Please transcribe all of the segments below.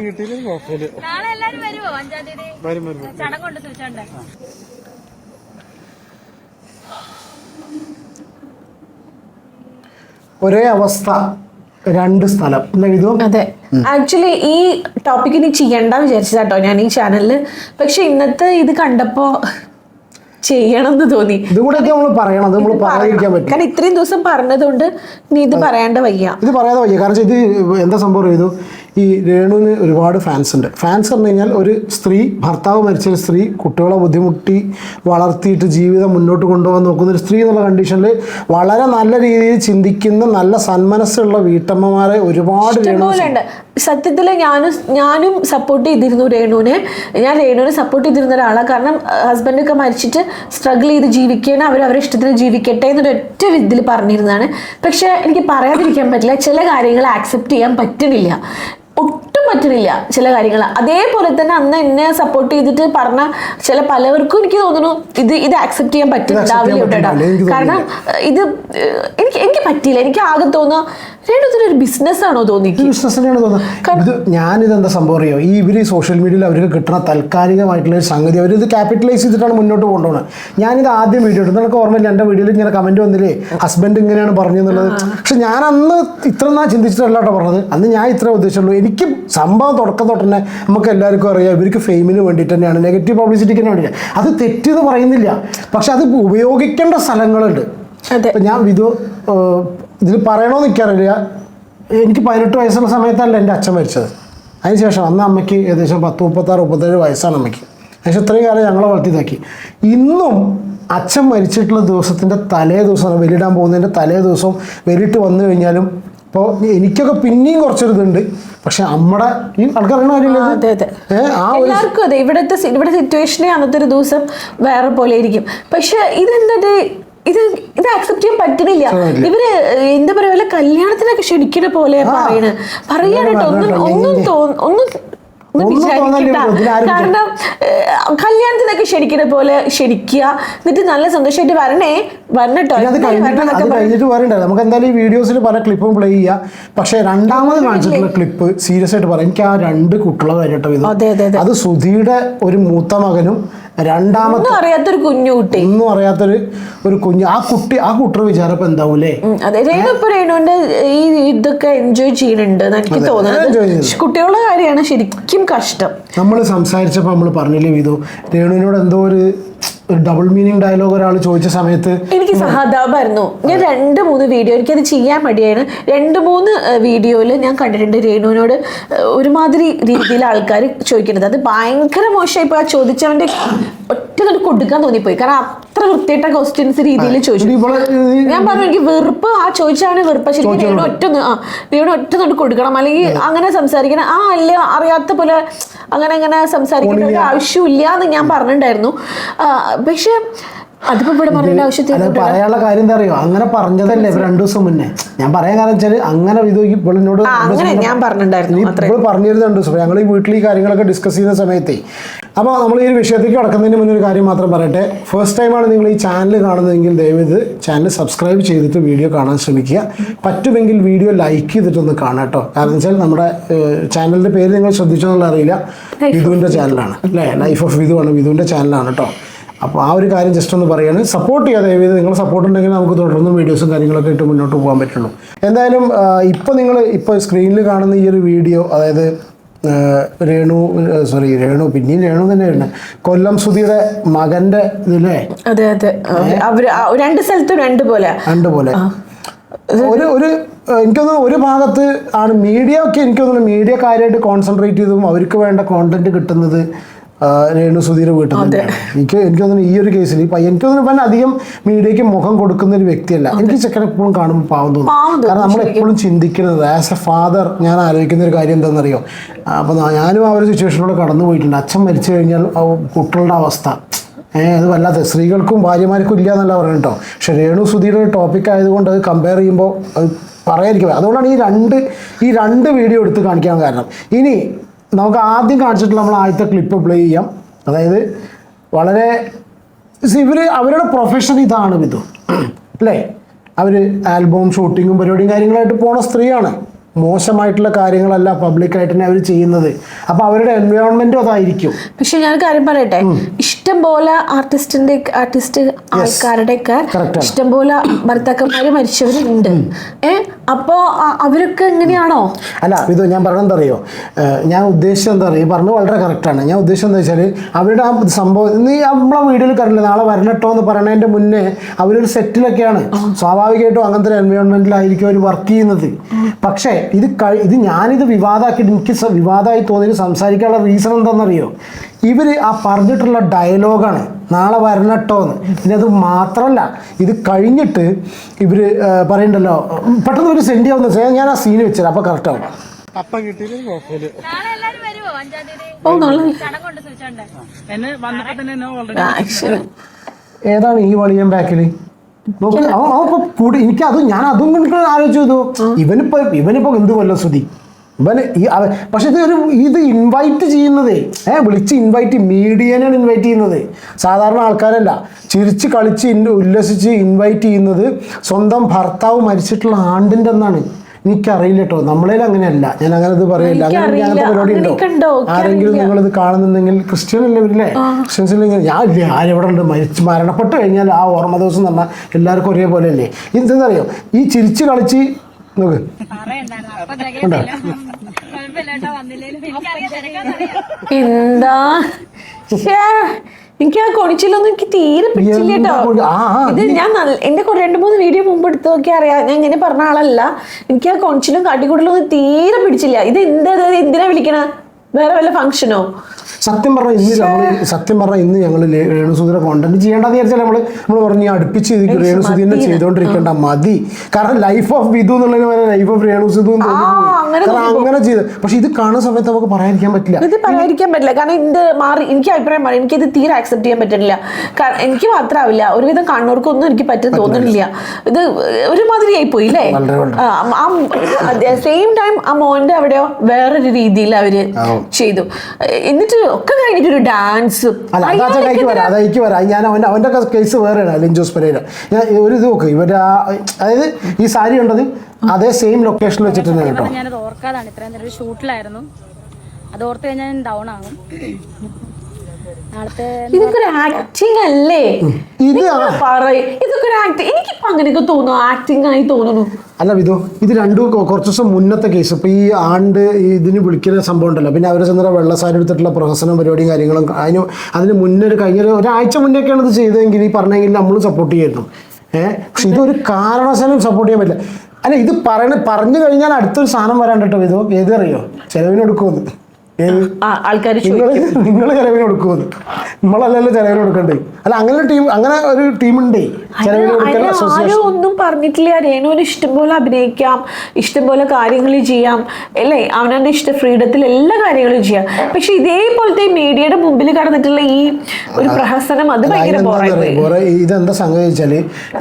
കിട്ടിയില്ലെങ്കിൽ കുഴപ്പമില്ല. നാളെ എല്ലാരും വരുമോ അഞ്ചാം തീയതി? വരും വരും. ചടങ്ങുണ്ട് സൂചിച്ചുണ്ട് ഒരേ അവസ്ഥ രണ്ട് സ്ഥലം. അതെ. ആക്ച്വലി ഈ ടോപ്പിക് ഇനി ചെയ്യണ്ട വിചാരിച്ചതാട്ടോ ഞാൻ ഈ ചാനലിൽ പക്ഷെ ഇന്നത്തെ ഇത് കണ്ടപ്പോ ചെയ്യണം എന്ന് തോന്നി ഇതുകൂടെ നമ്മൾ പറയണം നമ്മൾ പറയാതിരിക്കാൻ പറ്റും കാരണം ഇത്രയും ദിവസം പറഞ്ഞതുകൊണ്ട് നീ ഇത് പറയാണ്ട് വയ്യ. ഇത് പറയാതെ വയ്യ. കാരണം ഇത് എന്താ സംഭവം ചെയ്തു ഈ രേണുവിന് ഒരുപാട് ഫാൻസ് ഉണ്ട്. ഫാൻസ് പറഞ്ഞു കഴിഞ്ഞാൽ ഒരു സ്ത്രീ ഭർത്താവ് മരിച്ച ഒരു സ്ത്രീ കുട്ടികളെ ബുദ്ധിമുട്ടി വളർത്തിയിട്ട് ജീവിതം മുന്നോട്ട് കൊണ്ടുപോകാൻ നോക്കുന്ന ഒരു സ്ത്രീ എന്നുള്ള കണ്ടീഷനിൽ വളരെ നല്ല രീതിയിൽ ചിന്തിക്കുന്ന നല്ല സന്മനസ്സുള്ള വീട്ടമ്മമാരെ ഒരുപാട് സത്യത്തിൽ ഞാനും ഞാനും സപ്പോർട്ട് ചെയ്തിരുന്നു രേണുവിനെ. ഞാൻ രേണുവിനെ സപ്പോർട്ട് ചെയ്തിരുന്ന ഒരാളാണ് കാരണം ഹസ്ബൻഡൊക്കെ മരിച്ചിട്ട് സ്ട്രഗിൾ ചെയ്ത് ജീവിക്കാൻ അവർ അവരുടെ ഇഷ്ടത്തിന് ജീവിക്കട്ടെ എന്നൊരു ഒറ്റ ഇതിൽ പറഞ്ഞിരുന്നതാണ്. പക്ഷേ എനിക്ക് പറയാതിരിക്കാൻ പറ്റില്ല. ചില കാര്യങ്ങൾ ആക്സെപ്റ്റ് ചെയ്യാൻ പറ്റുന്നില്ല ഒട്ടും പറ്റുന്നില്ല ചില കാര്യങ്ങൾ. അതേപോലെ തന്നെ അന്ന് എന്നെ സപ്പോർട്ട് ചെയ്തിട്ട് പറഞ്ഞ ചില പലവർക്കും എനിക്ക് തോന്നുന്നു ഇത് ഇത് ആക്സെപ്റ്റ് ചെയ്യാൻ പറ്റില്ല കേട്ടോ കാരണം ഇത് എനിക്ക് എനിക്ക് പറ്റിയില്ല. എനിക്ക് ആകെ തോന്നുക രേണു ഇതൊരു ബിസിനസ് ആണോ തോന്നി ഇത് ബിസിനസ് തന്നെയാണ് തോന്നുന്നത്. ഞാനിത് എന്താ സംഭവം അറിയോ? ഈ ഇവർ സോഷ്യൽ മീഡിയയിൽ അവർക്ക് കിട്ടുന്ന താൽക്കാലികമായിട്ടുള്ള ഒരു സംഗതി അവരിത് ക്യാപിറ്റലൈസ് ചെയ്തിട്ടാണ് മുന്നോട്ട് കൊണ്ടുപോകുന്നത് ഞാനിത് ആദ്യം വീഡിയോ ഇട്ടു നിനക്ക് ഓർമ്മയില്ല? എന്റെ വീഡിയോയിൽ ഇങ്ങനെ കമന്റ് വന്നില്ലേ? ഹസ്ബൻഡ് ഇങ്ങനെയാണ് പറഞ്ഞു എന്നുള്ളത് പക്ഷെ ഞാൻ അന്ന് ഇത്ര നാ ചിന്തിച്ചിട്ടല്ല കേട്ടോ പറഞ്ഞത്. അന്ന് ഞാൻ ഇത്ര ഉദ്ദേശിച്ചുള്ളൂ. എനിക്ക് സംഭവം തുടക്കം തൊട്ട് തന്നെ നമുക്ക് എല്ലാവർക്കും അറിയാം ഇവർക്ക് ഫെയിമിന് വേണ്ടിയിട്ട് തന്നെയാണ്. നെഗറ്റീവ് പബ്ലിസിറ്റിക്ക് വേണ്ടിയിട്ട്. അത് തെറ്റെന്ന് പറയുന്നില്ല. പക്ഷെ അത് ഉപയോഗിക്കേണ്ട സ്ഥലങ്ങളുണ്ട്. അതെ. ഇപ്പം ഞാൻ വിധു ഇതിൽ പറയണമെന്ന് നിൽക്കാറില്ല എനിക്ക് പതിനെട്ട് വയസ്സുള്ള സമയത്തല്ല എന്റെ അച്ഛൻ മരിച്ചത്. അതിനുശേഷം അന്ന് അമ്മയ്ക്ക് ഏകദേശം പത്ത് മുപ്പത്താറ് മുപ്പത്തേഴ് വയസ്സാണ് അമ്മയ്ക്ക്. ഏകദേശം ഇത്രയും കാലം ഞങ്ങളെ വളർത്തിയതാക്കി. ഇന്നും അച്ഛൻ മരിച്ചിട്ടുള്ള ദിവസത്തിന്റെ തലേ ദിവസമാണ്. വെലിടാൻ പോകുന്നതിന്റെ തലേ ദിവസം വെലിട്ട് വന്നു കഴിഞ്ഞാലും ഇപ്പോൾ എനിക്കൊക്കെ പിന്നെയും കുറച്ചൊരിതുണ്ട്. പക്ഷെ നമ്മുടെ ഈ ആൾക്കറിയണ എല്ലാവർക്കും അതെ. ഇവിടുത്തെ ഇവിടെ സിറ്റുവേഷനെ അന്നത്തെ ഒരു ദിവസം വേറെ പോലെ ഇരിക്കും പക്ഷെ ഇതെന്തത്? ഇത് ഇത് ആക്സെപ്റ്റ് ചെയ്യാൻ പറ്റുന്നില്ല ഇവർ എന്താ പറയാ വല്ല കല്യാണത്തിനൊക്കെ ക്ഷണിക്കണ പോലെ പറയണ. പറയാണ് ഒന്നും ഒന്നും തോന്നും ഒന്നും തോന്നല്ലേ വിചാരിക്കണ്ട. കാരണം കല്യാണത്തിനൊക്കെ ക്ഷണിക്കുന്ന പോലെ ക്ഷണിക്കുക എന്നിട്ട് നല്ല സന്തോഷമായിട്ട് വരണേ വരണട്ടോ കഴിഞ്ഞിട്ട് വരണ്ടേ പറയണ്ടേ നമുക്ക് എന്തായാലും ഈ വീഡിയോസിൽ പല ക്ലിപ്പും പ്ലേ ചെയ്യുക പക്ഷേ രണ്ടാമത് കാണിച്ചിട്ടുള്ള ക്ലിപ്പ് സീരിയസ് ആയിട്ട് പറയാം. എനിക്ക് ആ രണ്ട് കുട്ടികളെ കാര്യട്ടോ ഇത്. അത് സുധിയുടെ ഒരു മൂത്ത മകനും രണ്ടാമത്തെ അറിയാത്തൊരു കുഞ്ഞു കുട്ടി. ഒന്നും അറിയാത്തൊരു ഒരു കുഞ്ഞു ആ കുട്ടി ആ കുട്ടിയുടെ വിചാരം ഇപ്പൊ എന്താവൂലേ? അതെ. രേണു ഇപ്പൊ രേണുവിന്റെ ഈ ഇതൊക്കെ എൻജോയ് ചെയ്യുന്നുണ്ട് എനിക്ക് തോന്നുന്നത്. കുട്ടികളുടെ കാര്യമാണ് ശരിക്കും കഷ്ടം. നമ്മൾ സംസാരിച്ചപ്പോൾ നമ്മൾ പറഞ്ഞില്ലേ വിധു രേണുവിനോട് എന്തോ ഒരു ഒരു ഡബിൾ മീനിങ് ഡയലോഗ് ഒരാൾ ചോദിച്ച സമയത്ത് എനിക്ക് സഹതാപമായിരുന്നു. ഞാൻ രണ്ട് മൂന്ന് വീഡിയോ എനിക്കത് ചെയ്യാൻ മടിയാണ് രണ്ട് മൂന്ന് വീഡിയോയിൽ ഞാൻ കണ്ടിട്ടുണ്ട് രേണുവിനോട് ഒരുമാതിരി രീതിയിൽ ആൾക്കാർ ചോദിക്കുന്നത്. അത് ഭയങ്കര മോശമായി. ഇപ്പോൾ ആ ചോദിച്ചവന്റെ ഒറ്റ തൊട്ട് കൊടുക്കാൻ തോന്നിപ്പോയി. കാരണം അത്ര വൃത്തിയായിട്ട ക്വസ്റ്റ്യൻസ് രീതിയിൽ ചോദിച്ചു. ഞാൻ പറഞ്ഞു എനിക്ക് വെറുപ്പ്. ആ ചോദിച്ചാണ് വെറുപ്പ്. ശരിക്കും ഒറ്റ ആ രേണു ഒറ്റ തൊട്ട് കൊടുക്കണം. അല്ലെങ്കിൽ അങ്ങനെ സംസാരിക്കണം. ആ അല്ല അറിയാത്ത പോലെ അങ്ങനെ അങ്ങനെ സംസാരിക്കേണ്ട ഒരു ആവശ്യമില്ല എന്ന് ഞാൻ പറഞ്ഞിട്ടുണ്ടായിരുന്നു. പക്ഷേ അതിപ്പോ ഇവിടെ പറയേണ്ട ആവശ്യത്തിൽ അത് പറയാനുള്ള കാര്യം എന്താ അറിയോ? അങ്ങനെ പറഞ്ഞതല്ലേ രണ്ടു ദിവസം മുന്നേ. ഞാൻ പറയാൻ കാരണം വെച്ചാൽ അങ്ങനെ ഇത് ഇവളിനോട് അങ്ങനെ ഞാൻ പറഞ്ഞിട്ടുണ്ടായിരുന്നു ഇപ്പോൾ പറഞ്ഞിരുന്നു രണ്ടു ദിവസം. ഞങ്ങൾ ഈ വീട്ടിൽ ഈ കാര്യങ്ങളൊക്കെ ഡിസ്കസ് ചെയ്യുന്ന സമയത്തേ അപ്പോൾ നമ്മൾ ഈ ഒരു വിഷയത്തേക്ക് കടക്കുന്നതിന് മുന്നേ ഒരു കാര്യം മാത്രം പറയട്ടെ. ഫസ്റ്റ് ടൈമാണ് നിങ്ങൾ ഈ ചാനൽ കാണുന്നതെങ്കിൽ ദയവേത് ചാനൽ സബ്സ്ക്രൈബ് ചെയ്തിട്ട് വീഡിയോ കാണാൻ ശ്രമിക്കുക. പറ്റുമെങ്കിൽ വീഡിയോ ലൈക്ക് ചെയ്തിട്ടൊന്ന് കാണാം കേട്ടോ. കാരണം വെച്ചാൽ നമ്മുടെ ചാനലിന്റെ പേര് നിങ്ങൾ ശ്രദ്ധിച്ചോന്നുള്ള അറിയില്ല. വിധുവിന്റെ ചാനലാണ് അല്ലേ? ലൈഫ് ഓഫ് വിധു ആണ്. വിധുവിന്റെ ചാനലാണ് കേട്ടോ. അപ്പോൾ ആ ഒരു കാര്യം ജസ്റ്റ് ഒന്ന് പറയാണ് സപ്പോർട്ട് ചെയ്യാതെ ദയവേത്. നിങ്ങൾ സപ്പോർട്ട് ഉണ്ടെങ്കിൽ നമുക്ക് തുടർന്നും വീഡിയോസും കാര്യങ്ങളൊക്കെ ഇട്ട് മുന്നോട്ട് പോകാൻ പറ്റുള്ളൂ. എന്തായാലും ഇപ്പോൾ നിങ്ങൾ ഇപ്പോൾ സ്ക്രീനിൽ കാണുന്ന ഈ ഒരു വീഡിയോ അതായത് രേണു സോറി രേണു പിന്നെയും രേണു തന്നെയാണ്. കൊല്ലം സുധിയുടെ മകന്റെ ഇതിലേ. അതെ അതെ. അവര്- രണ്ട് സ്ഥലത്തും രണ്ട് പോലെ. രണ്ട് പോലെ. ഒരു ഒരു എനിക്കൊന്ന് ഒരു ഭാഗത്ത് ആണ് മീഡിയ ഒക്കെ എനിക്ക് തോന്നുന്നു മീഡിയ കാര്യമായിട്ട് കോൺസെൻട്രേറ്റ് ചെയ്തും അവർക്ക് വേണ്ട കോണ്ടന്റ് കിട്ടുന്നത് രേണു സുധീർ വീട്ടിൽ തന്നെയാണ്. എനിക്ക് എനിക്ക് തോന്നുന്നു ഈ ഒരു കേസിൽ ഇപ്പം എനിക്ക് തോന്നുന്നു ഇവൻ അധികം മീഡിയക്ക് മുഖം കൊടുക്കുന്ന ഒരു വ്യക്തിയല്ല. എനിക്ക് ചെക്കൻ എപ്പോഴും കാണുമ്പോൾ പാവം തോന്നും. പാവം തോന്നും, കാരണം നമ്മൾ എപ്പോഴും ചിന്തിക്കുന്നത് ആസ് എ ഫാദർ ഞാൻ ആലോചിക്കുന്ന ഒരു കാര്യം എന്താണെന്നറിയോ? അപ്പോൾ ഞാനും ആ ഒരു സിറ്റുവേഷനിലൂടെ കടന്നു പോയിട്ടുണ്ട്. അച്ഛൻ മരിച്ചു കഴിഞ്ഞാൽ ആ കുട്ടികളുടെ അവസ്ഥ. ഏഹ് അത് വല്ലാത്ത സ്ത്രീകൾക്കും ഭാര്യമാർക്കും ഇല്ല എന്നല്ല പറയുന്നത് കേട്ടോ. പക്ഷെ രേണു സുധീരുടെ ഒരു ടോപ്പിക് ആയതുകൊണ്ട് അത് കമ്പയർ ചെയ്യുമ്പോൾ അത് പറയാതിരിക്കുക അതുകൊണ്ടാണ് ഈ രണ്ട് ഈ രണ്ട് വീഡിയോ എടുത്ത് കാണിക്കാൻ കാരണം. ഇനി നമുക്ക് ആദ്യം കാണിച്ചിട്ടുള്ള നമ്മൾ ആദ്യത്തെ ക്ലിപ്പ് പ്ലേ ചെയ്യാം. അതായത് വളരെ ഇവർ അവരുടെ പ്രൊഫഷൻ ഇതാണ് വിധു അല്ലേ? അവർ ആൽബം ഷൂട്ടിങ്ങും പരിപാടിയും കാര്യങ്ങളായിട്ട് പോണ സ്ത്രീയാണ്. മോശമായിട്ടുള്ള കാര്യങ്ങളല്ല പബ്ലിക്കായിട്ട് തന്നെ അവർ ചെയ്യുന്നത്. അപ്പോൾ അവരുടെ എൻവയോൺമെന്റും അതായിരിക്കും. പക്ഷെ ഞാൻ കാര്യം പറയട്ടെ? ഇഷ്ടം പോലെ ആർട്ടിസ്റ്റിന്റെ ആർട്ടിസ്റ്റ് ആൾക്കാരുടെയൊക്കെ. ഇഷ്ടം പോലെ ഭർത്താക്കന്മാര് മരിച്ചവരുണ്ട് ഏ? അപ്പോ അവരൊക്കെ എങ്ങനെയാണോ? അല്ല ഇത് ഞാൻ പറഞ്ഞെന്താ അറിയോ ഞാൻ ഉദ്ദേശിച്ചത് എന്താ പറയുക പറഞ്ഞു വളരെ കറക്റ്റാണ് ഞാൻ ഉദ്ദേശിച്ചത് എന്താ വെച്ചാൽ അവരുടെ ആ സംഭവം നീ നമ്മളെ വീഡിയോയിൽ കണ്ടില്ല നാളെ വരണട്ടോ എന്ന് പറയണതിന്റെ മുന്നേ അവരൊരു സെറ്റിലൊക്കെയാണ് സ്വാഭാവികമായിട്ടും അങ്ങനത്തെ ഒരു എൻവയോൺമെന്റിലായിരിക്കും അവർ വർക്ക് ചെയ്യുന്നത്. പക്ഷേ ഇത് കഴി ഇത് ഞാനിത് വിവാദമാക്കിയിട്ട് എനിക്ക് വിവാദമായി തോന്നിയത് സംസാരിക്കാനുള്ള റീസൺ എന്താണെന്നറിയോ? ഇവർ ആ പറഞ്ഞിട്ടുള്ള ഡയലോഗാണ് നാളെ വരണട്ടോ എന്ന്. പിന്നെ അത് മാത്രമല്ല ഇത് കഴിഞ്ഞിട്ട് ഇവർ പറയണ്ടല്ലോ പെട്ടെന്ന് ഒരു സെൻഡ് ചെയ്യാവുന്ന ചെയ്യാൻ ഞാൻ ആ സീന് വെച്ചത് അപ്പോൾ കറക്റ്റാവും അപ്പം കിട്ടിയില്ലെങ്കിൽ കുഴപ്പമില്ല ഏതാണ് ഈ വളിയം ബാക്കിൽ കൂടി എനിക്ക് അത് ഞാൻ അതും കണ്ടിട്ട് ആലോചിച്ചു ചെയ്തു ഇവനിപ്പോ ഇവനിപ്പോ എന്ത് കൊല്ലം ശ്രുതി? ഇവന് ഈ പക്ഷെ ഇത് ഒരു ഇത് ഇൻവൈറ്റ് ചെയ്യുന്നതേ. ഏഹ് വിളിച്ച് ഇൻവൈറ്റ് മീഡിയനാണ് ഇൻവൈറ്റ് ചെയ്യുന്നത്. സാധാരണ ആൾക്കാരല്ല. ചിരിച്ച് കളിച്ച് ഉല്ലസിച്ച് ഇൻവൈറ്റ് ചെയ്യുന്നത് സ്വന്തം ഭർത്താവ് മരിച്ചിട്ടുള്ള ആണ്ടിന്റെ എന്നാണ് എനിക്കറിയില്ല കേട്ടോ നമ്മളേലും അങ്ങനെയല്ല. ഞാൻ അങ്ങനെ ഇത് പറയില്ല അങ്ങനെ അങ്ങനത്തെ പരിപാടി ഉണ്ടോ? ആരെങ്കിലും നിങ്ങൾ ഇത് കാണുന്നുണ്ടെങ്കിൽ ക്രിസ്ത്യൻ അല്ലേ ഇവരില്ലേ ക്രിസ്ത്യൻസ് ഇല്ലെങ്കിൽ ഞാൻ ഇല്ലേ ആരെവിടെ ഉണ്ട് മരിച്ച് മരണപ്പെട്ട് കഴിഞ്ഞാൽ ആ ഓർമ്മ ദിവസം എന്ന് പറഞ്ഞാൽ എല്ലാവർക്കും ഒരേപോലെ അല്ലേ ഇതെന്തറിയോ ഈ ചിരിച്ച് കളിച്ച് നോക്ക്. എന്താ? എനിക്ക് ആ കൊണിച്ചിലൊന്നും എനിക്ക് തീരെ പിടിച്ചില്ല കേട്ടോ. ഇത് ഞാൻ എന്റെ രണ്ട് മൂന്ന് വീഡിയോ മുമ്പ് എടുത്തു നോക്കി അറിയാം. ഞാൻ ഇങ്ങനെ പറഞ്ഞ ആളല്ല. എനിക്ക് ആ കൊണിച്ചിലും കാട്ടിക്കൂടലൊന്നും തീരെ പിടിച്ചില്ല. ഇത് എന്താ എന്തിനാ വിളിക്കണ? വേറെ വല്ല ഫംഗ്ഷനോ സത്യം പറഞ്ഞാൽ ഇന്ന് നമ്മൾ സത്യം പറഞ്ഞാൽ ഇന്ന് ഞങ്ങൾ രേണുസുതിരെ കോണ്ടന്റ് ചെയ്യേണ്ടത് വിചാരിച്ചാൽ നമ്മൾ നമ്മൾ പറഞ്ഞു അടുപ്പിച്ച് തന്നെ ചെയ്തുകൊണ്ടിരിക്കേണ്ട മതി. കാരണം ലൈഫ് ഓഫ് വിധു എന്നുള്ളതിന് വരെ ലൈഫ് ഓഫ് തോന്നിപ്പോയി. അങ്ങനെ കാരണം അങ്ങനെ ചെയ്ത് പക്ഷെ ഇത് കാണുന്ന സമയത്ത് നമുക്ക് പറയാതിരിക്കാൻ പറ്റില്ല. ഇത് പറയാതിരിക്കാൻ പറ്റില്ല. കാരണം ഇത് മാറി എനിക്ക് അഭിപ്രായം മാറി. എനിക്കിത് തീരെ ആക്സെപ്റ്റ് ചെയ്യാൻ പറ്റുന്നില്ല. കാരണം എനിക്ക് മാത്രമാവില്ല ഒരുവിധം കണ്ണൂർക്കൊന്നും എനിക്ക് പറ്റും തോന്നുന്നില്ല. ഇത് ഒരുമാതിരി ആയിപ്പോയി അല്ലേ സെയിം ടൈം ആ മോന്റെ അവിടെയോ വേറൊരു രീതിയിൽ അവർ. ചെയ്തു. എന്നിട്ട് ഒക്കെ കഴിഞ്ഞിട്ടൊരു ഡാൻസ് അല്ല അതാച്ച കൈക്ക് വരാം അതായിക്ക് വരാം. ഞാൻ അവന്റെ അവന്റെ കേസ് വേറെയാണ് ലിഞ്ചോസ് ജോസ് പെരേര ഞാൻ ഒരു ഇത് നോക്ക് ഇവർ അതായത് ഈ സാരി ഉണ്ടത് അതേ സെയിം ലൊക്കേഷനിൽ വെച്ചിട്ട് തന്നെ കേട്ടോ. ഞാനത് ഓർക്കാതാണ്. ഇത്രയും നേരം ഒരു ഷൂട്ടിലായിരുന്നു അത് ഓർത്ത് കഴിഞ്ഞാൽ ഞാൻ ഡൗൺ ആകും. ഇതൊക്കെ ഒരു ആക്ടിങ് അല്ലേ? ഇത് പറയ്. ഇതൊക്കെ ഒരു ആക്ടിങ് എനിക്കിപ്പോ അങ്ങനെയൊക്കെ തോന്നുന്നു. ആക്ടിങ് ആയി തോന്നുന്നു. അല്ല വിധു ഇത് രണ്ടു കുറച്ച് ദിവസം മുന്നത്തെ കേസ് ഇപ്പൊ ഈ ആണ്ട് ഇതിന് വിളിക്കുന്ന സംഭവം ഉണ്ടല്ലോ. പിന്നെ അവരെ ചെന്ന വെള്ളസാരി എടുത്തിട്ടുള്ള പ്രഹസനം പരിപാടിയും കാര്യങ്ങളും അതിന് അതിന് മുന്നേ ഒരു കഴിഞ്ഞ ഒരു ഒരാഴ്ച മുന്നേക്കാണ് ഇത് ചെയ്തതെങ്കിൽ ഈ പറഞ്ഞെങ്കിൽ നമ്മൾ സപ്പോർട്ട് ചെയ്യുന്നു ഏഹ് പക്ഷെ ഇതൊരു കാരണവശാലും സപ്പോർട്ട് ചെയ്യാൻ പറ്റില്ല. അല്ല ഇത് പറയണ പറഞ്ഞു കഴിഞ്ഞാൽ അടുത്തൊരു സാധനം വരാണ്ടോ കേട്ടോ വിധു. ഏത് അറിയോ? ചെലവിന് എടുക്കുമെന്ന്. ഏത് ആൾക്കാർ നിങ്ങൾ നിങ്ങൾ ചെലവിന് കൊടുക്കുമെന്ന് നമ്മളല്ലല്ലോ ചെലവിന് കൊടുക്കണ്ടേ. അല്ല അങ്ങനെ ടീം അങ്ങനെ ഒരു ടീമുണ്ടേ. ആരും ഒന്നും പറഞ്ഞിട്ടില്ല. രേണുവിന് ഇഷ്ടംപോലെ അഭിനയിക്കാം. ഇഷ്ടംപോലെ കാര്യങ്ങൾ ചെയ്യാം. അല്ലേ? അവനവന്റെ ഇഷ്ട ഫ്രീഡത്തിൽ എല്ലാ കാര്യങ്ങളും ചെയ്യാം. പക്ഷെ ഇതേപോലത്തെ മീഡിയയുടെ മുമ്പിൽ കടന്നിട്ടുള്ള ഈ ഒരു പ്രഹസനം അത് ഭയങ്കര ഇതെന്താ സംഗതി വെച്ചാൽ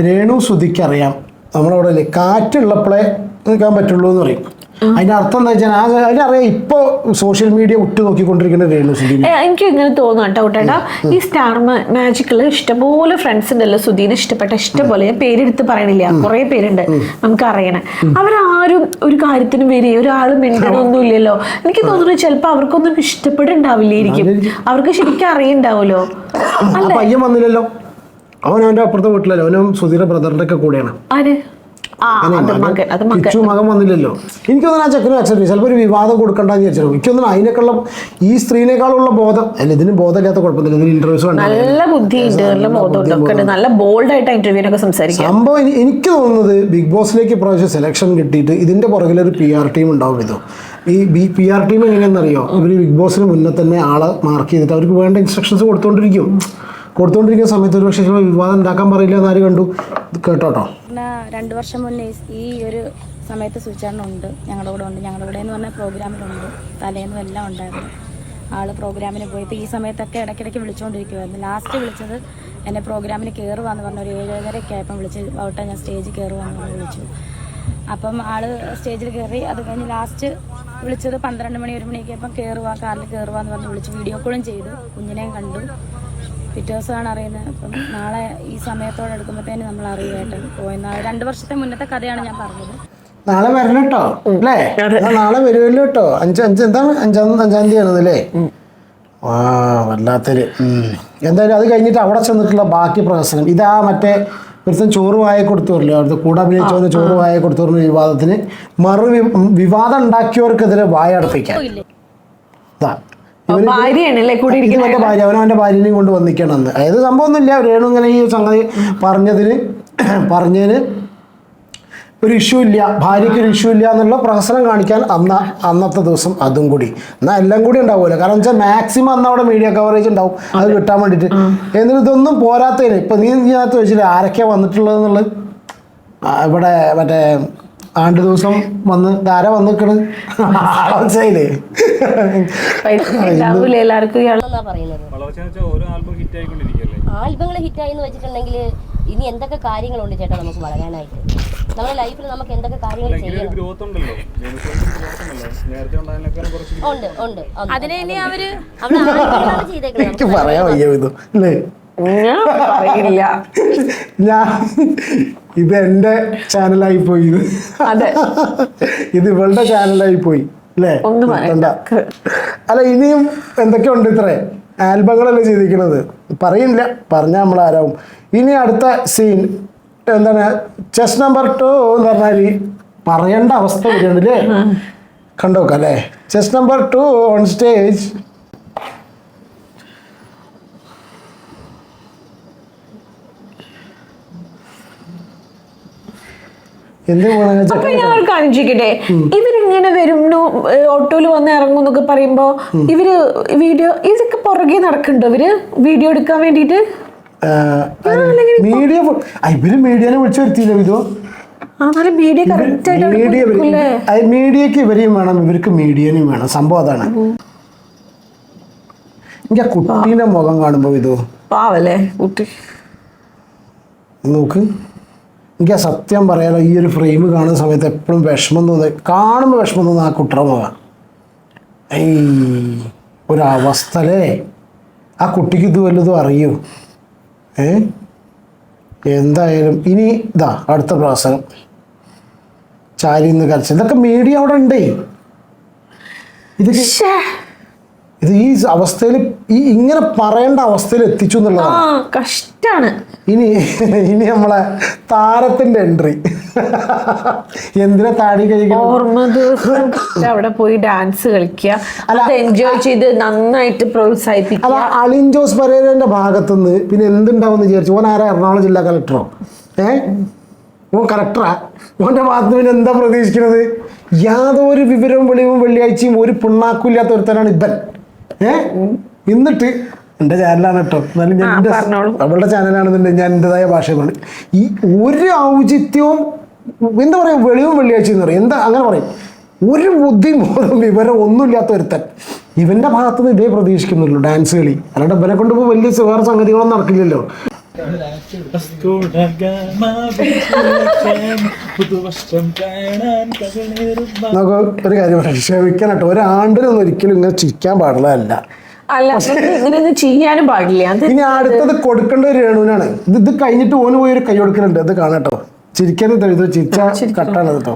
രേണു സുധിക്കറിയാം. നമ്മളവിടെ കാറ്റുള്ളപ്പോഴേ നിൽക്കാൻ പറ്റുള്ളൂ എന്ന് പറയും. അതിന്റെ അർത്ഥം എന്താ വെച്ചാൽ അതിനറിയാം ഇപ്പൊ സോഷ്യൽ മീഡിയ ഉറ്റു നോക്കിക്കൊണ്ടിരിക്കുന്ന രേണു സുധീൻ എനിക്ക് ഇങ്ങനെ തോന്നുന്നു കേട്ടോ കുട്ടേട്ടാ ഈ സ്റ്റാർ മാജിക്കിൽ ഇഷ്ടംപോലെ ഫ്രണ്ട്സ് ഉണ്ടല്ലോ സുധീനെ ഇഷ്ടപ്പെട്ട ഇഷ്ടംപോലെ. ഞാൻ പേരെടുത്ത് പറയണില്ല കുറെ പേരുണ്ട് നമുക്ക് അറിയണേ അവരാരും ഒരു കാര്യത്തിനും വരെ ഒരാൾ മിണ്ടണമൊന്നും ഇല്ലല്ലോ എനിക്ക് തോന്നുന്നു ചിലപ്പോൾ അവർക്കൊന്നും ഇഷ്ടപ്പെടുണ്ടാവില്ലായിരിക്കും. അവർക്ക് ശരിക്കും അറിയണ്ടാവുമല്ലോ. അല്ല? പയ്യൻ വന്നില്ലല്ലോ. അവൻ അവന്റെ അപ്പുറത്തെ വീട്ടിലല്ലോ അവനും സുധീര ബ്രദറിന്റെ ഒക്കെ കൂടെയാണ്. ആര്? കിച്ചു മകൻ വന്നില്ലല്ലോ. എനിക്കൊന്നും ആ ചെക്കനും അച്ഛനും ചിലപ്പോൾ ഒരു വിവാദം കൊടുക്കണ്ടെന്ന് വിചാരിച്ചു എനിക്കൊന്നും അതിനേക്കുള്ള ഈ സ്ത്രീനേക്കാളുള്ള ബോധം അല്ല ഇതിന് ബോധമില്ലാത്ത കുഴപ്പമില്ല ഇതിന് ഇന്റർവ്യൂസ് നല്ല ബുദ്ധിയുണ്ട് നല്ല ബോധം നല്ല ബോൾഡ് ആയിട്ട് ഇന്റർവ്യൂനൊക്കെ സംസാരിക്കാം സംഭവം എനിക്ക് തോന്നുന്നത് ബിഗ് ബോസിലേക്ക് പ്രാവശ്യം സെലക്ഷൻ കിട്ടിയിട്ട് ഇതിന്റെ പുറകിൽ ഒരു പി ആർ ടീം ഉണ്ടാവും ഇതോ. ഈ ബി പി ആർ ടീം എങ്ങനെയാണെന്നറിയോ? ഇവർ ബിഗ് ബോസിന് മുന്നേ തന്നെ ആളെ മാർക്ക് ചെയ്തിട്ട് അവർക്ക് വേണ്ട ഇൻസ്ട്രക്ഷൻസ് കൊടുത്തോണ്ടിരിക്കും. കൊടുത്തോണ്ടിരിക്കുന്ന സമയത്ത് ഒരു പക്ഷേ വിവാദം ഉണ്ടാക്കാൻ പറയില്ല എന്നാരും കണ്ടു? കേട്ടോട്ടോ പിന്നെ രണ്ട് വർഷം മുന്നേ ഈ ഒരു സമയത്ത് സൂചാരണുണ്ട് ഞങ്ങളുടെ കൂടെ ഉണ്ട്. ഞങ്ങളുടെ കൂടെ എന്ന് പറഞ്ഞാൽ പ്രോഗ്രാമിലുണ്ട്. തലേന്നും എല്ലാം ഉണ്ടായിരുന്നു. ആൾ പ്രോഗ്രാമിന് പോയി ഇപ്പോൾ ഈ സമയത്തൊക്കെ ഇടയ്ക്കിടയ്ക്ക് വിളിച്ചുകൊണ്ടിരിക്കുമായിരുന്നു ലാസ്റ്റ് വിളിച്ചത് എന്നെ പ്രോഗ്രാമിന് കയറുവാന്ന് പറഞ്ഞ ഒരു ഏഴേഴരയ്ക്ക് ആയപ്പം വിളിച്ച് ഔട്ടാ ഞാൻ സ്റ്റേജിൽ കയറുവാന്ന് പറഞ്ഞ് വിളിച്ചു. അപ്പം ആൾ സ്റ്റേജിൽ കയറി അത് കഴിഞ്ഞ് ലാസ്റ്റ് വിളിച്ചത് പന്ത്രണ്ട് മണി ഒരു മണിയൊക്കെ ആയപ്പം കയറുക കാറിൽ കയറുവാന്ന് പറഞ്ഞ് വിളിച്ചു വീഡിയോ കോളും ചെയ്തു. കുഞ്ഞിനെയും കണ്ടു. പിറ്റേ ദിവസമാണ് അറിയുന്നത്. അപ്പം നാളെ ഈ സമയത്തോടെ എടുക്കുമ്പോഴത്തേന് നമ്മൾ അറിയുമായിട്ട് പോയെന്ന രണ്ട് വർഷത്തെ മുന്നത്തെ കഥയാണ് ഞാൻ പറഞ്ഞത്. നാളെ വരണം കേട്ടോ അല്ലേ? നാളെ വരുമല്ലോ കേട്ടോ. അഞ്ച് അഞ്ച് എന്താണ് അഞ്ചാം അഞ്ചാം തീയതി അല്ലേ? ആ വല്ലാത്തൊരു എന്തായാലും അത് കഴിഞ്ഞിട്ട് അവിടെ ചെന്നിട്ടുള്ള ബാക്കി പ്രഹസനം. ഇതാ മറ്റേ ഒരുത്തൻ ചോറ് വായ കൊടുത്തു വരില്ലേ അവിടുത്തെ കൂടെ അഭിനയിച്ചവന് ചോറ് വായ കൊടുത്തു പറഞ്ഞ വിവാദത്തിന് മറു വിവാദം ഉണ്ടാക്കിയവർക്കെതിരെ വായ അടപ്പിക്കാൻ. ഇതാ. ഇവന് കൂടി ഇത് മറ്റേ ഭാര്യ അവൻ അവന്റെ ഭാര്യനെയും കൊണ്ട് വന്നിക്കണം അന്ന് അതായത് സംഭവമൊന്നുമില്ല. രേണു ഇങ്ങനെ ഈ സംഗതി പറഞ്ഞതിന് പറഞ്ഞതിന് ഒരു ഇഷ്യൂ ഇല്ല. ഭാര്യയ്ക്ക് ഒരു ഇഷ്യൂ ഇല്ല എന്നുള്ള പ്രഹസനം കാണിക്കാൻ അന്ന അന്നത്തെ ദിവസം അതും കൂടി. എന്നാൽ എല്ലാം കൂടി ഉണ്ടാവുമല്ലോ. കാരണം വെച്ചാൽ മാക്സിമം അന്ന് അവിടെ മീഡിയ കവറേജ് ഉണ്ടാവും. അത് കിട്ടാൻ വേണ്ടിയിട്ട്. എന്നിട്ട് ഇതൊന്നും പോരാത്തതിന്. ഇപ്പം നീ ഇതിനകത്ത് വെച്ചിട്ട് ആരൊക്കെയാണ് വന്നിട്ടുള്ളത് എന്നുള്ളത് ഇവിടെ മറ്റേ ആണ്ട് ദിവസം വന്ന് ധാര വന്നിക്കണ്. മനസ്സിലായില്ലേ? ഉണ്ടാവൂലേ എല്ലാവർക്കും ആൽബങ്ങൾ ഹിറ്റായി എന്ന് വെച്ചിട്ടുണ്ടെങ്കിൽ ഇനി എന്തൊക്കെ കാര്യങ്ങളുണ്ട് ചേട്ടാ നമുക്ക് വളരാനായിട്ട്? നമ്മുടെ ലൈഫിൽ നമുക്ക് എന്തൊക്കെ കാര്യങ്ങൾ ചെയ്യണം? ഉണ്ട് ഉണ്ട്. ഉണ്ട്. അതിനെ ഇനി അവർ ചെയ്തേക്കുന്നത് ഞാൻ പറയില്ല. ഞാൻ ഇത് എന്റെ ചാനലായി പോയി. ഇത് അതെ. ഇത് ഇവളുടെ ചാനലായി പോയി അല്ലേ. അല്ല ഇനിയും എന്തൊക്കെയുണ്ട് ഇത്രേ? ആൽബങ്ങളല്ലേ ചെയ്തിരിക്കുന്നത്? പറയില്ല. പറഞ്ഞാൽ നമ്മൾ ആരാവും ഇനി അടുത്ത സീൻ എന്താണ്? ചെസ് നമ്പർ ടു എന്ന് പറഞ്ഞാൽ പറയേണ്ട അവസ്ഥ വരികയാണല്ലേ? കണ്ടോക്കല്ലേ chess number two on stage എന്ത് പോണെന്ന് വെച്ചാൽ അപ്പൊ ഞാൻ ചോദിക്കട്ടെ? ഇവരിങ്ങനെ വരും ഓട്ടോയിൽ വന്ന് ഇറങ്ങും എന്നൊക്കെ പറയുമ്പോ ഇവർ വീഡിയോ ഇതൊക്കെ പുറകെ നടക്കുന്നുണ്ടോ ഇവർ? വീഡിയോ എടുക്കാൻ വേണ്ടിട്ട് മീഡിയ ഇവർ മീഡിയനെ വിളിച്ചു വരുത്തിയില്ല ഇതോ? മീഡിയക്ക് ഇവരെയും വേണം ഇവർക്ക് മീഡിയനും വേണം. സംഭവം അതാണ്. എനിക്ക് ആ കുട്ടീന്റെ മുഖം കാണുമ്പോൾ ഇതോ പാവല്ലേ കുട്ടി. നോക്ക്. എനിക്ക് സത്യം പറയാലോ ഈ ഒരു ഫ്രെയിം കാണുന്ന സമയത്ത് എപ്പോഴും വിഷമം തോന്നുന്നത് കാണുമ്പോൾ വിഷമം തോന്നുന്ന ആ കുട്ടറ ഈ ഒരവസ്ഥലേ ഒരവസ്ഥ ആ കുട്ടിക്ക് ഇത് വല്ലതും അറിയൂ? ഏ? എന്തായാലും ഇനി ഇതാ അടുത്ത പ്രാസനം ചാരി നിന്ന് ഇതൊക്കെ മീഡിയ അവിടെ ഉണ്ടേ? ശ്ശേ. ഇത് ഈ അവസ്ഥയിൽ ഈ ഇങ്ങനെ പറയേണ്ട അവസ്ഥയിൽ എത്തിച്ചു എന്നുള്ളതാണ്. കഷ്ടാണ്. ഇനി ഇനി നമ്മളെ താരത്തിന്റെ എൻട്രി. എന്തിനാ താടി കഴിക്കണം അവിടെ പോയി ഡാൻസ് കളിക്കുക. അത് എൻജോയ് ചെയ്ത് നന്നായിട്ട് അല്ല പ്രോത്സാഹിപ്പിക്കുക അളിൻ ജോസ് പരേരന്റെ ഭാഗത്തുനിന്ന് പിന്നെ എന്തുണ്ടാവും വിചാരിച്ചു. ഓൻ ആരാ? എറണാകുളം ജില്ലാ കളക്ടറോ ഏ? ഓ കളക്ടറാ ഓന്റെ ഭാഗത്ത് പിന്നെ എന്താ പ്രതീക്ഷിക്കുന്നത്? യാതൊരു വിവരവും വെളിവും വെള്ളിയാഴ്ചയും ഒരു പിണ്ണാക്കില്ലാത്ത ഒരുത്തനാണ് ഇവൻ ഏ? എന്നിട്ട് എന്റെ ചാനലാണ് കേട്ടോ എന്നാലും ഞാൻ എന്റെ. അവളുടെ ചാനലാണെന്നുണ്ടെങ്കിൽ ഞാൻ എന്റെതായ ഭാഷ പറഞ്ഞു ഈ ഒരു ഔചിത്യവും എന്താ പറയുക വെളിവും വെള്ളിയാഴ്ച എന്ന് പറയും. എന്താ അങ്ങനെ പറയും. ഒരു ബുദ്ധിയും ബോധവും വിവരം ഒന്നുമില്ലാത്ത ഒരുത്തൻ. ഇവന്റെ ഭാഗത്ത് നിന്ന് ഇതേ പ്രതീക്ഷിക്കുന്നുള്ളൂ ഡാൻസ് കളി. അല്ലാണ്ട് ഇവനെ കൊണ്ടുപോകുമ്പോൾ വലിയ വേറെ സംഗതികളൊന്നും നടക്കില്ലല്ലോ. നമുക്ക് ഒരു കാര്യം പറയാം. ക്ഷമിക്കണം കേട്ടോ. ഒരിക്കലും ഇങ്ങനെ ചിരിക്കാൻ പാടുള്ളതല്ല. അല്ല ഇങ്ങനെയൊന്നും ചെയ്യാനും പാടില്ല. ഇനി അടുത്തത് കൊടുക്കേണ്ട ഒരു രേണുവിനാണ്. ഇത് ഇത് കഴിഞ്ഞിട്ട് ഓന് പോയി ഒരു കൈ കൊടുക്കലുണ്ട്. ഇത് കാണാട്ടോ ചിരിക്കാൻ ചിരിച്ച കട്ടാണ് കേട്ടോ.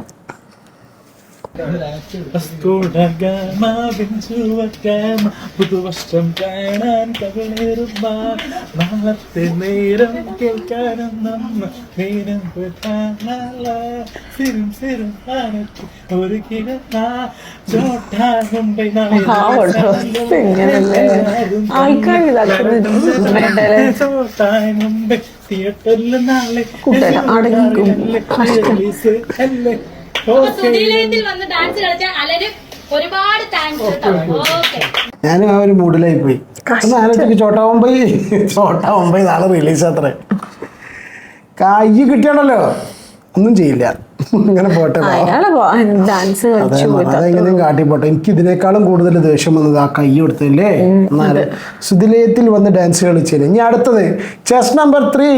പുതുവർഷം കാണാൻ കവിളേറും നാളത്തെ നേരം കേൾക്കാനും നമ്മ നേരം സിരും സിരും ഒരു തിയേറ്ററിൽ നാളെ അടങ്ങിക്കും. സുധീലയത്തിൽ വന്ന് ഡാൻസ് കളിച്ച അലന് ഒരുപാട് താങ്ക്സ് കേട്ടോ. ഓക്കെ ഞാനും ആ ഒരു മൂഡിലായി പോയി. ഒന്ന് ആലോചിക്ക് ചോട്ടാ മുംബൈ ചോട്ടാ മുംബൈ നാളെ റിലീസ് അത്രേ കൈ കിട്ടിയാണല്ലോ? ഒന്നും ചെയ്യില്ല. ഇങ്ങനെ പോട്ടെ ഡാൻസ് അതെ കളിച്ചു പോയി അതെങ്ങനെയും എനിക്ക് ഇതിനേക്കാളും കൂടുതൽ ദേഷ്യം വന്നത് ആ കൈ കൊടുത്തല്ലേ എന്നാൽ സുതിലയത്തിൽ വന്ന് ഡാൻസ് കളിച്ചതിന് ഇനി അടുത്തത് ചെസ് നമ്പർ ത്രീ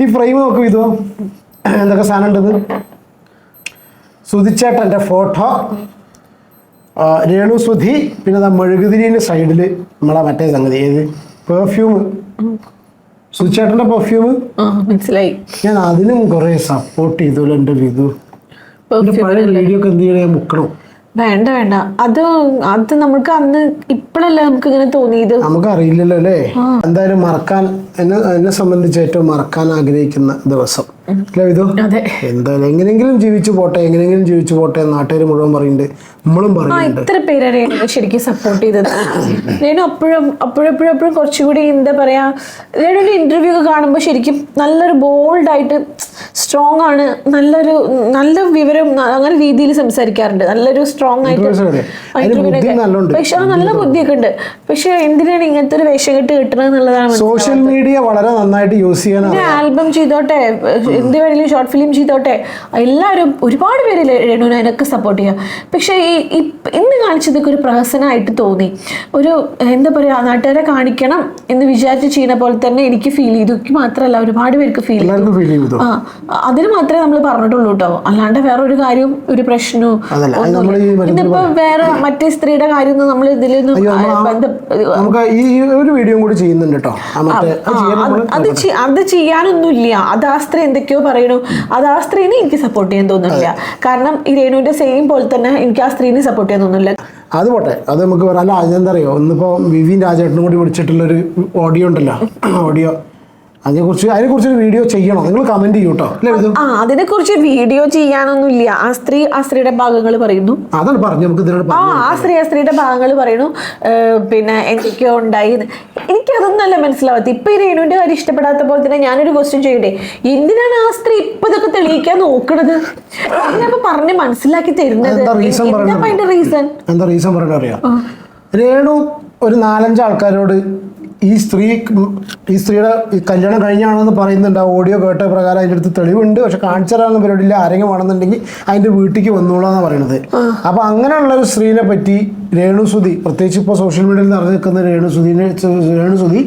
ഈ ഫ്രെയിം നോക്കും ഇതോ എന്തൊക്കെ സാധനം ഉണ്ടത് സുധിച്ചേട്ടന്റെ ഫോട്ടോ. രേണു സുധി പിന്നെ നമ്മൾ മെഴുകുതിരിന്റെ സൈഡിൽ നമ്മളെ മറ്റേ സംഗതി. ഏത്? പെർഫ്യൂം സുധിച്ചേട്ടന്റെ പെർഫ്യൂം മനസ്സിലായി. ഞാൻ അതിനും കുറേ സപ്പോർട്ട് ചെയ്തല്ലോ എന്റെ വിധു വീഡിയോ ഒക്കെ എന്ത് ചെയ്യണം? ഞാൻ മുക്കണം. വേണ്ട വേണ്ട. അത് അത് നമുക്ക് അന്ന് ഇപ്പോഴല്ല നമുക്ക് ഇങ്ങനെ തോന്നിയത്? നമുക്ക് അറിയില്ലല്ലോ അല്ലേ എന്തായാലും മറക്കാൻ എന്നെ എന്നെ സംബന്ധിച്ച് ഏറ്റവും മറക്കാൻ ആഗ്രഹിക്കുന്ന ദിവസം. എന്തായാലും എങ്ങനെങ്കിലും ജീവിച്ചു പോട്ടെ എങ്ങനെങ്കിലും ജീവിച്ചു പോട്ടെ നാട്ടുകാർ മുഴുവൻ പറയുന്നുണ്ട്. നമ്മളും പറയുന്നുണ്ട്. ഇത്ര ശരിക്കും സപ്പോർട്ട് ചെയ്തത്. രേണു അപ്പോഴും അപ്പോഴെപ്പോഴും കുറച്ചുകൂടി എന്താ പറയാ രേണുവിന്റെ ഇന്റർവ്യൂ ഒക്കെ കാണുമ്പോൾ ശരിക്കും നല്ലൊരു ബോൾഡായിട്ട് സ്ട്രോങ് ആണ്. നല്ലൊരു നല്ല വിവരം അങ്ങനെ രീതിയിൽ സംസാരിക്കാറുണ്ട്. നല്ലൊരു സ്ട്രോങ് ആയിട്ട് പക്ഷെ ആ നല്ല ബുദ്ധിയൊക്കെ ഉണ്ട്. പക്ഷെ എന്തിനാണ് ഇങ്ങനത്തെ ഒരു വേഷം കെട്ട് കിട്ടണത് എന്നുള്ളതാണ് സോഷ്യൽ മീഡിയ വളരെ നന്നായിട്ട് യൂസ് ചെയ്യാൻ ആൽബം ചെയ്തോട്ടെ എന്ത് വേണമെങ്കിലും ഷോർട്ട് ഫിലിം ചെയ്തോട്ടെ എല്ലാവരും ഒരുപാട് പേര് രേണുവിനെ അതിനൊക്കെ സപ്പോർട്ട് ചെയ്യാം. പക്ഷേ ഈ ഇന്ന് കാണിച്ചതൊക്കെ ഒരു പ്രഹസനമായിട്ട് തോന്നി. ഒരു എന്താ പറയുക നാട്ടുകാരെ കാണിക്കണം എന്ന് വിചാരിച്ച് ചെയ്യുന്ന പോലെ തന്നെ എനിക്ക് ഫീൽ ചെയ്തു. എനിക്ക് മാത്രമല്ല ഒരുപാട് പേർക്ക് ഫീൽ ചെയ്തു. ആ അതിന് മാത്രമേ നമ്മൾ പറഞ്ഞിട്ടുള്ളൂ കേട്ടോ അല്ലാണ്ട് വേറെ ഒരു കാര്യവും ഒരു പ്രശ്നവും ഇന്നിപ്പോ വേറെ മറ്റേ സ്ത്രീയുടെ കാര്യം നമ്മൾ ഇതിൽ നമുക്ക് ഈ ഒരു വീഡിയോ കൂടി ചെയ്യുന്നുണ്ട് കേട്ടോ. അത് അത് ചെയ്യാനൊന്നുമില്ല. അത് ആ സ്ത്രീ എന്തൊക്കെയോ പറയണു. അത് ആ സ്ത്രീനെ എനിക്ക് സപ്പോർട്ട് ചെയ്യാൻ തോന്നുന്നില്ല. കാരണം ഈ രേണുവിന്റെ സെയിം പോലെ തന്നെ എനിക്ക് ആ സ്ത്രീനെ സപ്പോർട്ട് ചെയ്യാൻ തോന്നുന്നില്ല. അത് പോട്ടെ. അത് നമുക്ക് പറയാം. അല്ല അതെന്താ അറിയോ? ഒന്നിപ്പോ വിവിൻ രാജേട്ടനും കൂടി വിളിച്ചിട്ടുള്ളൊരു ഓഡിയോ ഉണ്ടല്ലോ. ഓഡിയോ. അതിനെക്കുറിച്ച് അതിനെക്കുറിച്ച് ഒരു വീഡിയോ ചെയ്യണം? നിങ്ങൾ കമന്റ് ചെയ്യൂട്ടോ ആ അതിനെ കുറിച്ച് വീഡിയോ ചെയ്യാനൊന്നുമില്ല. ആ സ്ത്രീ ആ സ്ത്രീയുടെ ഭാഗങ്ങൾ പറയുന്നു. അതാണ് പറഞ്ഞു നമുക്ക് ഇതിനോട് ആ ആ സ്ത്രീ ആ സ്ത്രീയുടെ ഭാഗങ്ങൾ പറയുന്നു. പിന്നെ എന്തൊക്കെയോ ഉണ്ടായി എനിക്കതൊന്നും എനിക്ക് അതൊന്നല്ല മനസ്സിലാവാത്ത ഇപ്പൊ ഈ രേണുവിന്റെ കാര്യം ഇഷ്ടപ്പെടാത്ത പോലെ തന്നെ ഞാനൊരു ക്വസ്റ്റ്യൻ ചെയ്യട്ടെ? എന്തിനാണ് ആ സ്ത്രീ ഇപ്പൊ ഇതൊക്കെ തെളിയിക്കാൻ നോക്കണത്? പറഞ്ഞ് മനസ്സിലാക്കി തരുന്നത്. എന്താ റീസൺ എന്താ അതിന്റെ റീസൺ എന്താ റീസൺ പറയണ അറിയാം? രേണു ഒരു നാലഞ്ച് ആൾക്കാരോട് ഈ സ്ത്രീ ഈ സ്ത്രീയുടെ ഈ കല്യാണം കഴിഞ്ഞാണെന്ന് പറയുന്നുണ്ട്. ആ ഓഡിയോ കേട്ട പ്രകാരം അതിന്റെ അടുത്ത് തെളിവുണ്ട്. പക്ഷെ കാണിച്ചു തരാമെന്ന് പരിപാടിയില്ല. ആരെങ്കിലും വേണമെന്നുണ്ടെങ്കിൽ അതിന്റെ വീട്ടിലേക്ക് വന്നോളാന്ന് പറയുന്നത്. അപ്പോൾ അങ്ങനെയുള്ള ഒരു സ്ത്രീനെ പറ്റി രേണുസുതി പ്രത്യേകിച്ച് ഇപ്പോൾ സോഷ്യൽ മീഡിയയിൽ നിറഞ്ഞു നിൽക്കുന്ന രേണുസുതിനെ രേണുസുതി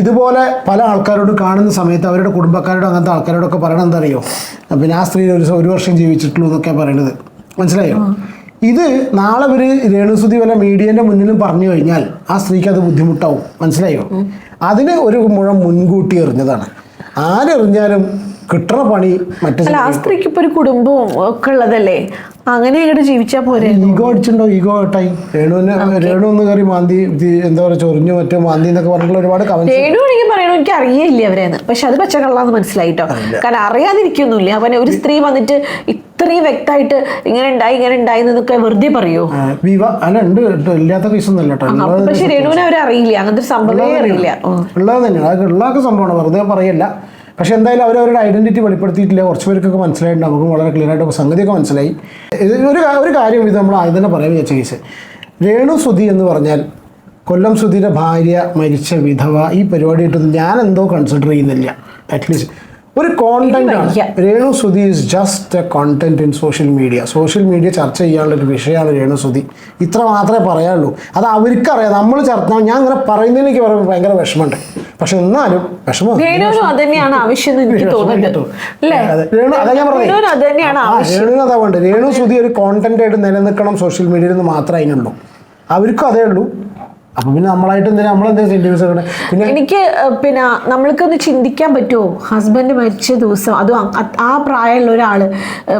ഇതുപോലെ പല ആൾക്കാരോട് കാണുന്ന സമയത്ത് അവരുടെ കുടുംബക്കാരോടും അങ്ങനത്തെ ആൾക്കാരോടൊക്കെ പറയണം എന്താ അറിയോ പിന്നെ ആ സ്ത്രീ ഒരു ഒരു വർഷം ജീവിച്ചിട്ടുള്ളൂ എന്നൊക്കെ പറയണത് മനസ്സിലായോ? ഇത് നാളെ ഒരു രേണുസുതി വല്ല മീഡിയന്റെ മുന്നിലും പറഞ്ഞു കഴിഞ്ഞാൽ ആ സ്ത്രീക്ക് അത് ബുദ്ധിമുട്ടാവും. മനസ്സിലായോ? അതിന് ഒരു മുഴം മുൻകൂട്ടി എറിഞ്ഞതാണ്. ആരെറിഞ്ഞാലും കിട്ടണ പണി മറ്റേ ആ സ്ത്രീക്ക് ഇപ്പൊ ഒരു കുടുംബവും ഒക്കെ ഉള്ളതല്ലേ? അങ്ങനെ ഇങ്ങോട്ട് ജീവിച്ചാ പോരെ? ഈഗോ അടിച്ചിട്ടുണ്ടോ? ഈഗോ ആയിട്ടായി രേണുവിനെ രേണു ഒന്ന് കയറി മാന്തി എന്താ പറയുക ചൊറിഞ്ഞു മറ്റേ മാന്തി എന്നൊക്കെ പറഞ്ഞിട്ടുള്ള ഒരുപാട് കമന്റ് രേണു ആണെങ്കിൽ പറയണു എനിക്ക് അറിയില്ല അവരെന്ന് പക്ഷെ അത് പച്ചക്കള്ളാന്ന് മനസ്സിലായിട്ടോ. കാരണം അറിയാതിരിക്കൊന്നുമില്ല. അവനെ ഒരു സ്ത്രീ വന്നിട്ട് ഇത്രയും വ്യക്തമായിട്ട് ഇങ്ങനെ ഉണ്ടായി ഇങ്ങനെ ഉണ്ടായി എന്നൊക്കെ വെറുതെ പറയോ? വിവ അല്ല ഉണ്ട് ഇല്ലാത്ത കേസൊന്നുമല്ല കേട്ടോ. പക്ഷെ രേണുവിനെ അവരറിയില്ല. അങ്ങനത്തെ സംഭവമേ അറിയില്ല. ഉം. ഉള്ളത് തന്നെയാണ്. ഉള്ളതൊക്കെ സംഭവമാണ്. വെറുതെ പറയല്ല. പക്ഷെ എന്തായാലും അവരവരുടെ ഐഡന്റിറ്റി വെളിപ്പെടുത്തിയിട്ടില്ല. കുറച്ച് പേർക്കൊക്കെ മനസ്സിലായിട്ടുണ്ട് നമുക്കും വളരെ ക്ലിയർ ആയിട്ട് സംഗതിയൊക്കെ മനസ്സിലായി. ഒരു ഒരു കാര്യം ഇത് നമ്മൾ ആദ്യം തന്നെ പറയാൻ വിചാരിച്ച കേസ്. രേണു സുധി എന്ന് പറഞ്ഞാൽ കൊല്ലം സുധിയുടെ ഭാര്യ മരിച്ച വിധവ ഈ പരിപാടിയിട്ടൊന്നും ഞാൻ എന്തോ കൺസിഡർ ചെയ്യുന്നില്ല. അറ്റ്ലീസ്റ്റ് ഒരു കോണ്ടന്റ് ആണ്. Renu Sudhi is just a content in social media social media ചർച്ച ചെയ്യാനുള്ള ഒരു വിഷയമാണ് രേണു സുധി. ഇത്ര മാത്രമേ പറയാനുള്ളൂ. അത് അവർക്കറിയാം നമ്മൾ ചർച്ച ഞാൻ ഇങ്ങനെ പറയുന്നതിന് എനിക്ക് പറയുമ്പോൾ ഭയങ്കര വിഷമമുണ്ട്. പക്ഷെ എന്നാലും വിഷമം. തന്നെയാണ് ആവശ്യം എനിക്ക് അതാ വേണ്ടത്. രേണു സുധി ഒരു കോണ്ടന്റ് ആയിട്ട് നിലനിൽക്കണം സോഷ്യൽ മീഡിയയിൽ നിന്ന് മാത്രമേ അതിനുള്ളൂ. അവർക്കും അതേ ഉള്ളൂ. അപ്പൊ പിന്നെ നമ്മളായിട്ട് എന്തിനാ? നമ്മളെന്താ സെന്റിമെന്റ്സ് പിന്നെ എനിക്ക് പിന്നെ നമ്മൾക്കൊന്ന് ചിന്തിക്കാൻ പറ്റുമോ? ഹസ്ബൻഡ് മരിച്ച ദിവസം അതും ആ പ്രായമുള്ള ഒരാൾ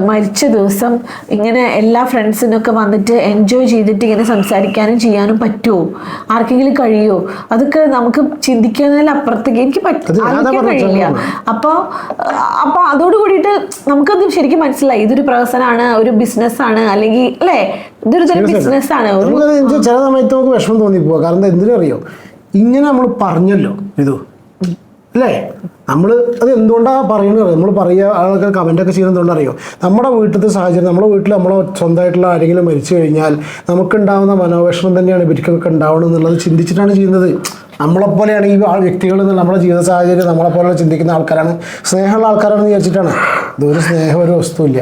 മരിച്ച ദിവസം ഇങ്ങനെ എല്ലാ ഫ്രണ്ട്സിനൊക്കെ വന്നിട്ട് എൻജോയ് ചെയ്തിട്ട് ഇങ്ങനെ സംസാരിക്കാനും ചെയ്യാനും പറ്റുമോ? ആർക്കെങ്കിലും കഴിയുമോ അതൊക്കെ നമുക്ക് ചിന്തിക്കുന്നതിൽ അപ്പുറത്തേക്ക് എനിക്ക് പറ്റില്ല പറ്റും ഞാൻ അതാ ആലോചിക്കാൻ പറഞ്ഞത്, കഴിയില്ല. അപ്പോൾ അപ്പോൾ അതോട് കൂടിയിട്ട് നമുക്കത് ശരിക്കും മനസ്സിലായി. ഇതൊരു പ്രഹസനമാണ് ഒരു ബിസിനസ് ആണ് അല്ലെങ്കിൽ അല്ലേ? ഇതൊരു ബിസിനസ്സാണ് ചില സമയത്ത് നമുക്ക് വിഷമം തോന്നിപ്പോവാ. കാരണം എന്തിനറിയോ ഇങ്ങനെ നമ്മൾ പറഞ്ഞല്ലോ ഇത് അല്ലേ? നമ്മൾ അത് എന്തുകൊണ്ടാണ് പറയുന്നത് നമ്മൾ പറയുക ആൾക്കാർ കമന്റ് ഒക്കെ ചെയ്യുന്നത് എന്തുകൊണ്ടറിയോ നമ്മുടെ വീട്ടിലത്തെ സാഹചര്യം നമ്മുടെ വീട്ടിൽ നമ്മളെ സ്വന്തമായിട്ടുള്ള ആരെങ്കിലും മരിച്ചു കഴിഞ്ഞാൽ നമുക്കുണ്ടാവുന്ന മനോവിഷമം തന്നെയാണ് ഇവർക്കൊക്കെ ഉണ്ടാവണം എന്നുള്ളത് ചിന്തിച്ചിട്ടാണ് ചെയ്യുന്നത്. നമ്മളെപ്പോലെയാണ് ഈ ആ വ്യക്തികൾ നമ്മുടെ ജീവിത സാഹചര്യം നമ്മളെപ്പോലെ ചിന്തിക്കുന്ന ആൾക്കാരാണ്. സ്നേഹമുള്ള ആൾക്കാരാണെന്ന് വിചാരിച്ചിട്ടാണ്. ഇതൊരു സ്നേഹം ഒരു വസ്തുവില്ല.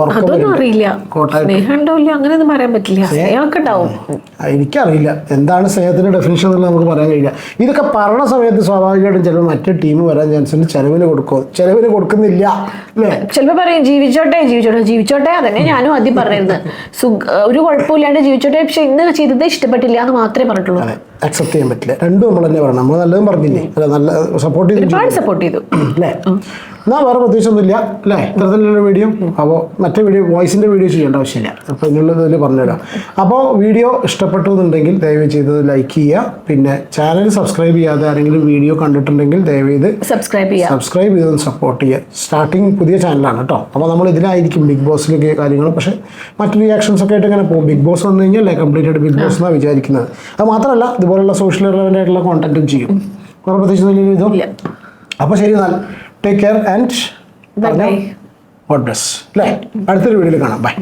അതൊന്നും അറിയില്ല. സ്നേഹം അങ്ങനെയൊന്നും പറയാൻ പറ്റില്ല. സ്നേഹമൊക്കെ ഉണ്ടാവും എനിക്കറിയില്ല. എന്താണ് സ്നേഹത്തിന്റെ ഡെഫിനേഷൻ എന്നുള്ളത് നമുക്ക് പറയാൻ കഴിയില്ല. ഇതൊക്കെ പറഞ്ഞ സമയത്ത് സ്വാഭാവികമായിട്ടും ചിലപ്പോൾ മറ്റേ ടീം വരാൻ ചാൻസ് ഉണ്ട്. ചെലവിന് കൊടുക്കും ചെലവിന് കൊടുക്കുന്നില്ല. ചിലപ്പോൾ ചിലപ്പോ പറയും ജീവിച്ചോട്ടെ ജീവിച്ചോട്ടെ ജീവിച്ചോട്ടെ. അതന്നെ ഞാനും ആദ്യം പറഞ്ഞിരുന്നത് സുഖ ഒരു കുഴപ്പമില്ലാണ്ട് ജീവിച്ചോട്ടെ പക്ഷെ ഇന്ന് ചെയ്തത് ഇഷ്ടപ്പെട്ടില്ല എന്ന് മാത്രമേ പറഞ്ഞിട്ടുള്ളൂ. അക്സെപ്റ്റ് ചെയ്യാൻ പറ്റില്ല. രണ്ടും നമ്മൾ തന്നെ പറയണം. നമ്മൾ നല്ലതും പറഞ്ഞില്ലേ? നല്ല സപ്പോർട്ട് ചെയ്തു സപ്പോർട്ട് ചെയ്തു. അല്ലേ? എന്നാൽ വേറെ പ്രത്യേകിച്ചൊന്നുമില്ല അല്ലേ? ഇത്തരത്തിലുള്ള വീഡിയോ അപ്പോൾ മറ്റേ വീഡിയോ വോയിസിന്റെ വീഡിയോ ചെയ്യേണ്ട ആവശ്യമില്ല. അപ്പോൾ ഇതിനുള്ളത് ഇതിൽ പറഞ്ഞുതരാം. അപ്പോൾ വീഡിയോ ഇഷ്ടപ്പെട്ടു എന്നുണ്ടെങ്കിൽ ദയവ് ചെയ്ത് ലൈക്ക് ചെയ്യുക. പിന്നെ ചാനൽ സബ്സ്ക്രൈബ് ചെയ്യാതെ ആരെങ്കിലും വീഡിയോ കണ്ടിട്ടുണ്ടെങ്കിൽ ദയവ് ചെയ്ത് സബ്സ്ക്രൈബ് ചെയ്യുക സബ്സ്ക്രൈബ് ചെയ്ത് സപ്പോർട്ട് ചെയ്യുക. സ്റ്റാർട്ടിങ് പുതിയ ചാനലാണ് കേട്ടോ അപ്പോൾ നമ്മൾ ഇതിലായിരിക്കും ബിഗ് ബോസിലൊക്കെ കാര്യങ്ങൾ പക്ഷേ മറ്റു റിയാക്ഷൻസ് ഒക്കെ ആയിട്ട് ഇങ്ങനെ പോകും. ബിഗ് ബോസ് വന്നു കഴിഞ്ഞാൽ അല്ലേ? കംപ്ലീറ്റ് ആയിട്ട് ബിഗ് ബോസ് എന്നാണ് വിചാരിക്കുന്നത്. അത് മാത്രമല്ല ഇതുപോലുള്ള സോഷ്യൽ റിലവന്റ് ആയിട്ടുള്ള കോണ്ടന്റും ചെയ്യും. കുറേ പ്രത്യേകിച്ച് ഇതോ. അപ്പോൾ ശരി എന്നാൽ. Take care and. God bless അല്ലേ അടുത്തൊരു വീഡിയോയിൽ കാണാം. ബൈ